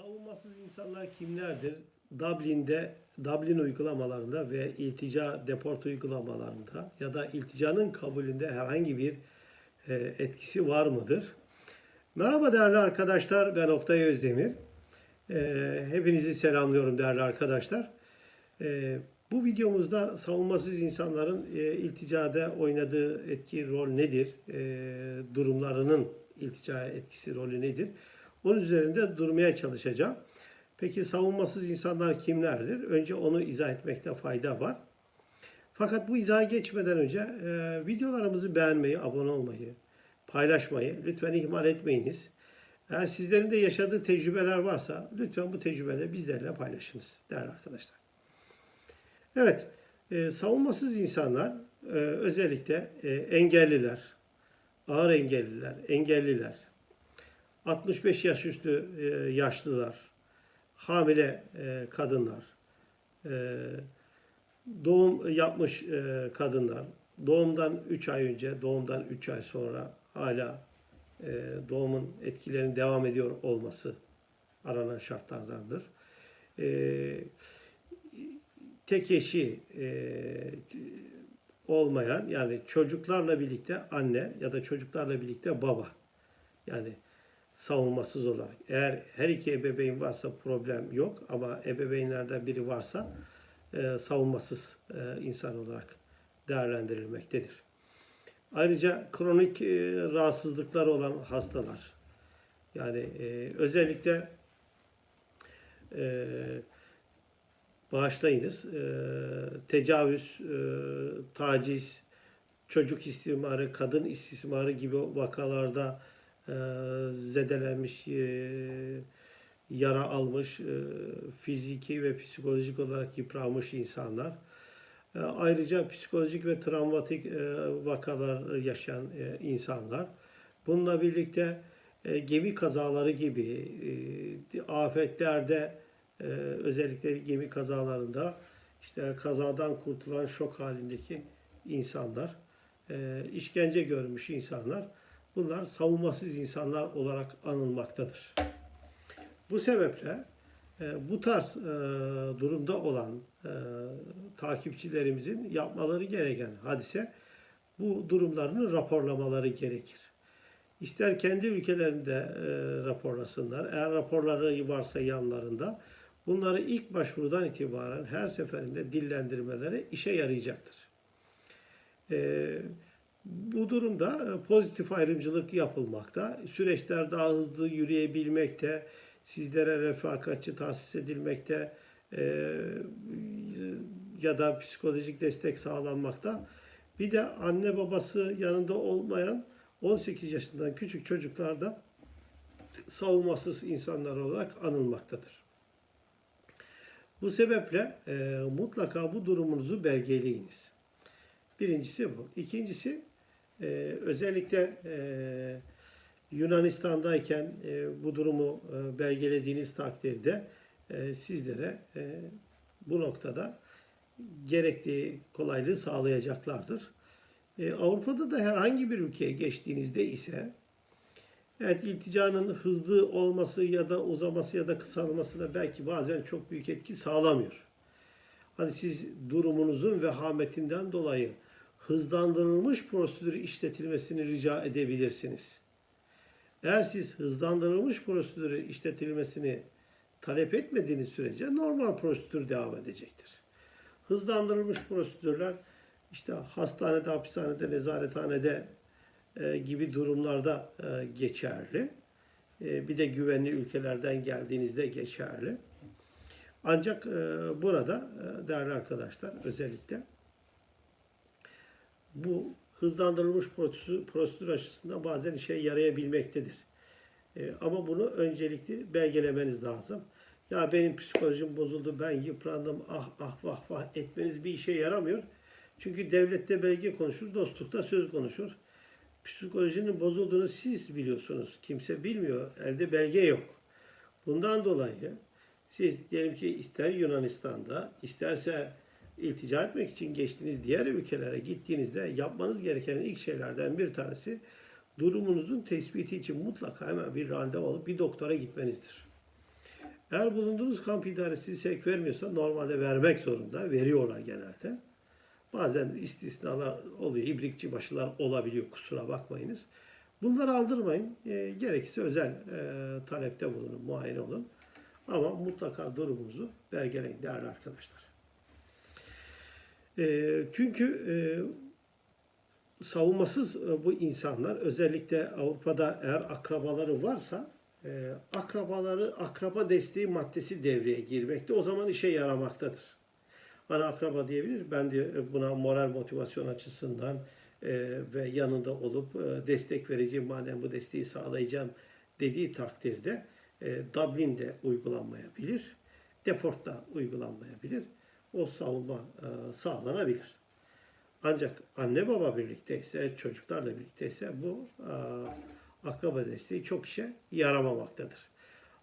Savunmasız insanlar kimlerdir? Dublin'de, Dublin uygulamalarında ve iltica deport uygulamalarında ya da ilticanın kabulünde herhangi bir e, etkisi var mıdır? Merhaba değerli arkadaşlar, ben Oktay Özdemir. E, hepinizi selamlıyorum değerli arkadaşlar. E, bu videomuzda savunmasız insanların ilticada oynadığı etki rol nedir? Durumlarının ilticaya etkisi rolü nedir? Onun üzerinde durmaya çalışacağım. Peki savunmasız insanlar kimlerdir? Önce onu izah etmekte fayda var. Fakat bu izaha geçmeden önce e, videolarımızı beğenmeyi, abone olmayı, paylaşmayı lütfen ihmal etmeyiniz. Eğer sizlerin de yaşadığı tecrübeler varsa lütfen bu tecrübeleri bizlerle paylaşınız değerli arkadaşlar. Evet, e, savunmasız insanlar e, özellikle e, engelliler, ağır engelliler, engelliler, 65 yaş üstü e, yaşlılar, hamile e, kadınlar, e, doğum yapmış kadınlar, doğumdan 3 ay önce, doğumdan 3 ay sonra hala doğumun etkilerinin devam ediyor olması aranan şartlardandır. E, tek eşi olmayan yani çocuklarla birlikte anne ya da çocuklarla birlikte baba yani savunmasız olarak. Eğer her iki ebeveyn varsa problem yok ama ebeveynlerden biri varsa e, savunmasız e, insan olarak değerlendirilmektedir. Ayrıca kronik e, rahatsızlıkları olan hastalar yani e, özellikle e, bağışlayınız e, tecavüz, e, taciz, çocuk istismarı, kadın istismarı gibi vakalarda e, zedelenmiş, e, yara almış, e, fiziki ve psikolojik olarak yıpranmış insanlar. Ayrıca psikolojik ve travmatik vakalar yaşayan insanlar. Bununla birlikte gemi kazaları gibi afetlerde özellikle gemi kazalarında işte kazadan kurtulan şok halindeki insanlar, işkence görmüş insanlar Bunlar savunmasız insanlar olarak anılmaktadır. Bu sebeple e, bu tarz e, durumda olan e, takipçilerimizin yapmaları gereken hadise bu durumlarını raporlamaları gerekir. İster kendi ülkelerinde raporlasınlar, eğer raporları varsa yanlarında bunları ilk başvurudan itibaren her seferinde dillendirmeleri işe yarayacaktır. E, bu durumda e, pozitif ayrımcılık yapılmakta. Süreçler daha hızlı yürüyebilmekte, sizlere refakatçi tahsis edilmekte e, ya da psikolojik destek sağlanmakta. Bir de anne babası yanında olmayan 18 yaşından küçük çocuklar da savunmasız insanlar olarak anılmaktadır. Bu sebeple e, mutlaka bu durumunuzu belgeleyiniz. Birincisi bu. İkincisi e, özellikle e, Yunanistan'dayken e, bu durumu e, belgelediğiniz takdirde e, sizlere e, bu noktada gerekli kolaylığı sağlayacaklardır. E, Avrupa'da da herhangi bir ülkeye geçtiğinizde ise evet ilticanın hızlı olması ya da uzaması ya da kısalmasına belki bazen çok büyük etki sağlamıyor. Hani siz durumunuzun vehametinden dolayı hızlandırılmış prosedür işletilmesini rica edebilirsiniz. Eğer siz hızlandırılmış prosedürü işletilmesini talep etmediğiniz sürece normal prosedür devam edecektir. Hızlandırılmış prosedürler işte hastanede, hapishanede, nezarethanede e, gibi durumlarda e, geçerli. E, bir de güvenli ülkelerden geldiğinizde geçerli. Ancak e, burada e, değerli arkadaşlar özellikle bu hızlandırılmış prosedür, açısından bazen işe yarayabilmektedir. E, ama bunu öncelikli belgelemeniz lazım. Ya benim psikolojim bozuldu, ben yıprandım, ah ah vah vah etmeniz bir işe yaramıyor. Çünkü devlette belge konuşur, dostlukta söz konuşur. Psikolojinin bozulduğunu siz biliyorsunuz. Kimse bilmiyor. Elde belge yok. Bundan dolayı siz diyelim ki ister Yunanistan'da, isterse iltica etmek için geçtiğiniz diğer ülkelere gittiğinizde yapmanız gereken ilk şeylerden bir tanesi durumunuzun tespiti için mutlaka hemen bir randevu alıp bir doktora gitmenizdir. Eğer bulunduğunuz kamp idaresi sevk vermiyorsa normalde vermek zorunda. Veriyorlar genelde. Bazen istisnalar oluyor. İbrikçi başılar olabiliyor. Kusura bakmayınız. Bunları aldırmayın. E, gerekirse özel e, talepte bulunun. Muayene olun. Ama mutlaka durumunuzu belgeleyin değerli arkadaşlar. E, çünkü e, savunmasız e, bu insanlar özellikle Avrupa'da eğer akrabaları varsa e, akrabaları akraba desteği maddesi devreye girmekte. O zaman işe yaramaktadır. Bana akraba diyebilir. Ben de buna moral motivasyon açısından e, ve yanında olup e, destek vereceğim madem bu desteği sağlayacağım dediği takdirde e, Dublin'de uygulanmayabilir. Deport'ta uygulanmayabilir. O savunma e, sağlanabilir. Ancak anne baba birlikteyse, çocuklarla birlikteyse bu e, akraba desteği çok işe yaramamaktadır.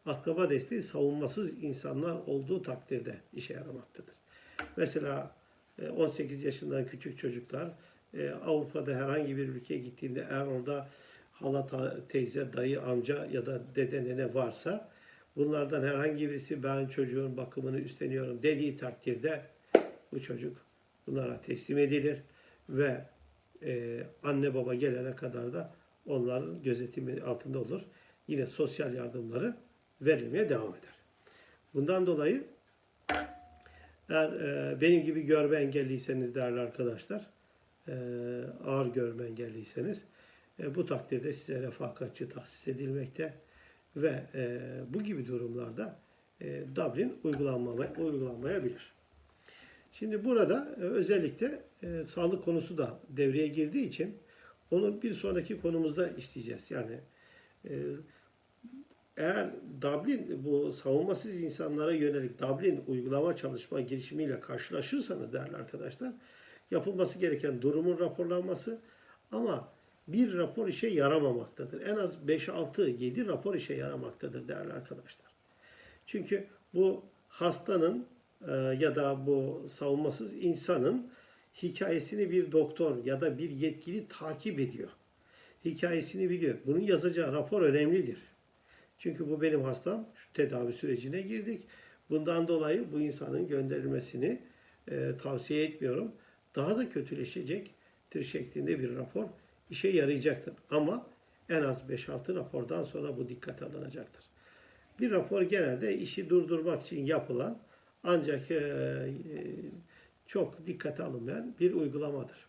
Akraba desteği savunmasız insanlar olduğu takdirde işe yaramaktadır. Mesela e, 18 yaşından küçük çocuklar e, Avrupa'da herhangi bir ülkeye gittiğinde eğer orada hala teyze, dayı, amca ya da dede nene varsa bunlardan herhangi birisi ben çocuğun bakımını üstleniyorum dediği takdirde bu çocuk bunlara teslim edilir ve e, anne baba gelene kadar da onların gözetimi altında olur. Yine sosyal yardımları verilmeye devam eder. Bundan dolayı eğer e, benim gibi görme engelliyseniz değerli arkadaşlar, e, ağır görme engelliyseniz e, bu takdirde size refakatçi tahsis edilmekte ve e, bu gibi durumlarda e, Dublin uygulanmaya, uygulanmayabilir. Şimdi burada e, özellikle e, sağlık konusu da devreye girdiği için onu bir sonraki konumuzda işleyeceğiz. Yani e, eğer Dublin bu savunmasız insanlara yönelik Dublin uygulama çalışma girişimiyle karşılaşırsanız değerli arkadaşlar yapılması gereken durumun raporlanması ama bir rapor işe yaramamaktadır. En az 5-6-7 rapor işe yaramaktadır değerli arkadaşlar. Çünkü bu hastanın e, ya da bu savunmasız insanın hikayesini bir doktor ya da bir yetkili takip ediyor. Hikayesini biliyor. Bunun yazacağı rapor önemlidir. Çünkü bu benim hastam. Şu tedavi sürecine girdik. Bundan dolayı bu insanın gönderilmesini e, tavsiye etmiyorum. Daha da kötüleşecektir şeklinde bir rapor işe yarayacaktır. Ama en az 5-6 rapordan sonra bu dikkate alınacaktır. Bir rapor genelde işi durdurmak için yapılan ancak e, e, çok dikkate alınmayan bir uygulamadır.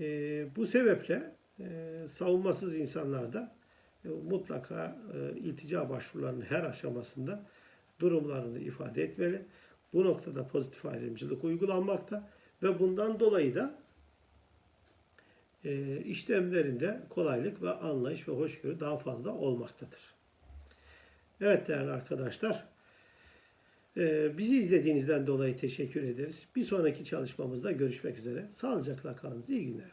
E, bu sebeple e, savunmasız insanlarda e, mutlaka e, iltica başvurularının her aşamasında durumlarını ifade etmeli. Bu noktada pozitif ayrımcılık uygulanmakta ve bundan dolayı da e, işlemlerinde kolaylık ve anlayış ve hoşgörü daha fazla olmaktadır. Evet değerli arkadaşlar, e, bizi izlediğinizden dolayı teşekkür ederiz. Bir sonraki çalışmamızda görüşmek üzere. Sağlıcakla kalınız. İyi günler.